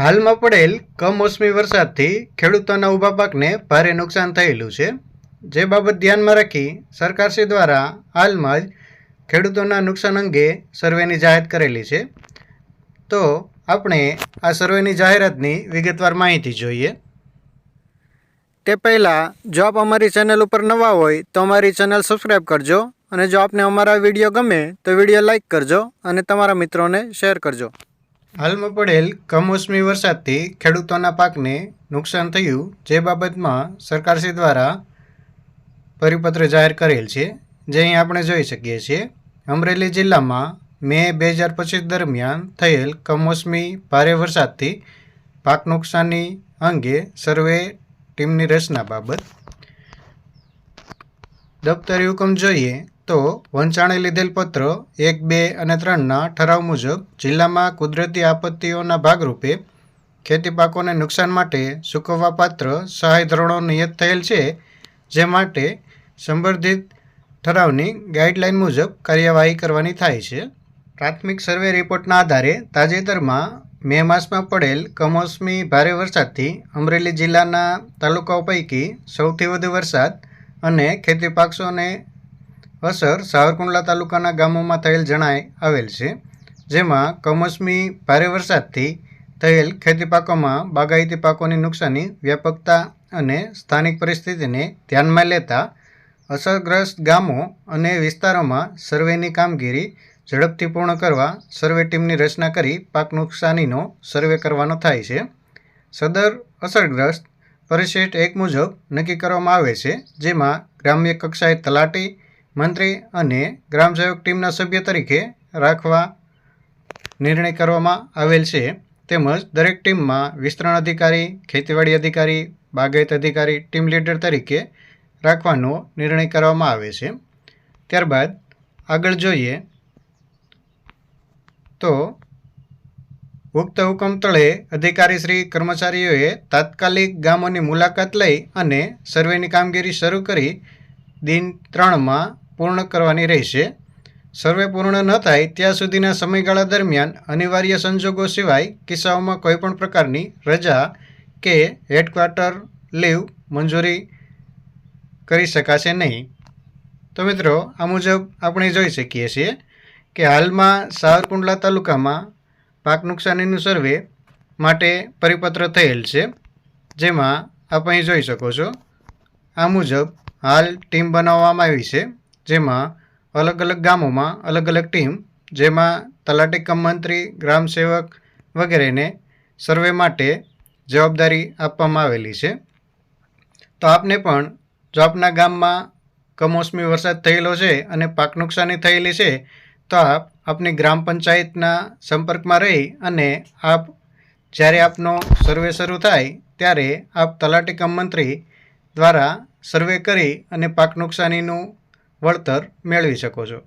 હાલમાં પડેલ કમોસમી વરસાદથી ખેડૂતોના ઊભા પાકને ભારે નુકસાન થયેલું છે. જે બાબત ધ્યાનમાં રાખી સરકારશ્રી દ્વારા હાલમાં જ ખેડૂતોના નુકસાન અંગે સર્વેની જાહેરાત કરેલી છે. તો આપણે આ સર્વેની જાહેરાતની વિગતવાર માહિતી જોઈએ. તે પહેલાં, જો આપ અમારી ચેનલ ઉપર નવા હોય, તો અમારી ચેનલ સબસ્ક્રાઈબ કરજો અને જો આપને અમારા વીડિયો ગમે, તો વીડિયો લાઇક કરજો અને તમારા મિત્રોને શેર કરજો. હાલમાં પડેલ કમોસમી વરસાદથી ખેડૂતોના પાકને નુકસાન થયું, જે બાબતમાં સરકારશ્રી દ્વારા પરિપત્ર જાહેર કરેલ છે, જે અહીં આપણે જોઈ શકીએ છીએ. અમરેલી જિલ્લામાં મે બે હજાર પચીસ દરમિયાન થયેલ કમોસમી ભારે વરસાદથી પાક નુકસાની અંગે સર્વે ટીમની રચના બાબત. દફતરી હુકમ જોઈએ તો વંચાણે લીધેલ પત્ર એક, બે અને ત્રણના ઠરાવ મુજબ જિલ્લામાં કુદરતી આપત્તિઓના ભાગરૂપે ખેતી પાકોને નુકસાન માટે સૂકવવા પાત્ર સહાય ધોરણો નિયત થયેલ છે, જે માટે સંબંધિત ઠરાવની ગાઈડલાઇન મુજબ કાર્યવાહી કરવાની થાય છે. પ્રાથમિક સર્વે રિપોર્ટના આધારે તાજેતરમાં મે માસમાં પડેલ કમોસમી ભારે વરસાદથી અમરેલી જિલ્લાના તાલુકાઓ પૈકી સૌથી વધુ વરસાદ અને ખેતી પાકોને અસર સાવરકુંડલા તાલુકાના ગામોમાં થયેલ જણાય આવેલ છે, જેમાં કમોસમી ભારે વરસાદથી થયેલ ખેતી પાકોમાં બાગાયતી પાકોની નુકસાની વ્યાપકતા અને સ્થાનિક પરિસ્થિતિને ધ્યાનમાં લેતા અસરગ્રસ્ત ગામો અને વિસ્તારોમાં સર્વેની કામગીરી ઝડપથી પૂર્ણ કરવા સર્વે ટીમની રચના કરી પાક નુકસાનીનો સર્વે કરવાનો થાય છે. સદર અસરગ્રસ્ત પરિશિષ્ટ એક મુજબ નક્કી કરવામાં આવે છે, જેમાં ગ્રામ્ય કક્ષાએ તલાટી મંત્રી અને ગ્રામસેવક ટીમના સભ્ય તરીકે રાખવા નિર્ણય કરવામાં આવેલ છે. તેમજ દરેક ટીમમાં વિસ્તરણ અધિકારી, ખેતીવાડી અધિકારી, બાગાયત અધિકારી, ટીમ લીડર તરીકે રાખવાનો નિર્ણય કરવામાં આવે છે. ત્યારબાદ આગળ જોઈએ તો ઉક્ત હુકમ તળે અધિકારીશ્રી કર્મચારીઓએ તાત્કાલિક ગામોની મુલાકાત લઈ અને સર્વેની કામગીરી શરૂ કરી. દિન ત્રણમાં પૂર્ણ કરવાની રહેશે. સર્વે પૂર્ણ ન થાય ત્યાં સુધીના સમયગાળા દરમિયાન અનિવાર્ય સંજોગો સિવાય કિસ્સાઓમાં કોઈપણ પ્રકારની રજા કે હેડક્વાર્ટર લીવ મંજૂરી કરી શકાશે નહીં. તો મિત્રો, આ મુજબ આપણે જોઈ શકીએ છીએ કે હાલમાં સાવરકુંડલા તાલુકામાં પાક નુકસાનીનું સર્વે માટે પરિપત્ર થયેલ છે, જેમાં આપ અહીં જોઈ શકો છો. આ મુજબ હાલ ટીમ બનાવવામાં આવી છે. જેમાં અલગ અલગ ગામોમાં અલગ અલગ ટીમ, જેમાં તલાટી કમ મંત્રી, ગ્રામ સેવક વગેરેને સર્વે માટે જવાબદારી આપવામાં આવેલી છે. તો આપને પણ જો આપના ગામમાં કમોસમી વરસાદ થયેલો છે અને પાક નુકસાની થયેલી છે, તો આપ આપની ગ્રામ પંચાયતના સંપર્કમાં રહી અને આપ જ્યારે આપનો સર્વે શરૂ થાય ત્યારે આપ તલાટી કમ મંત્રી દ્વારા સર્વે કરી અને પાક નુકસાનીનું વળતર મેળવી શકો છો.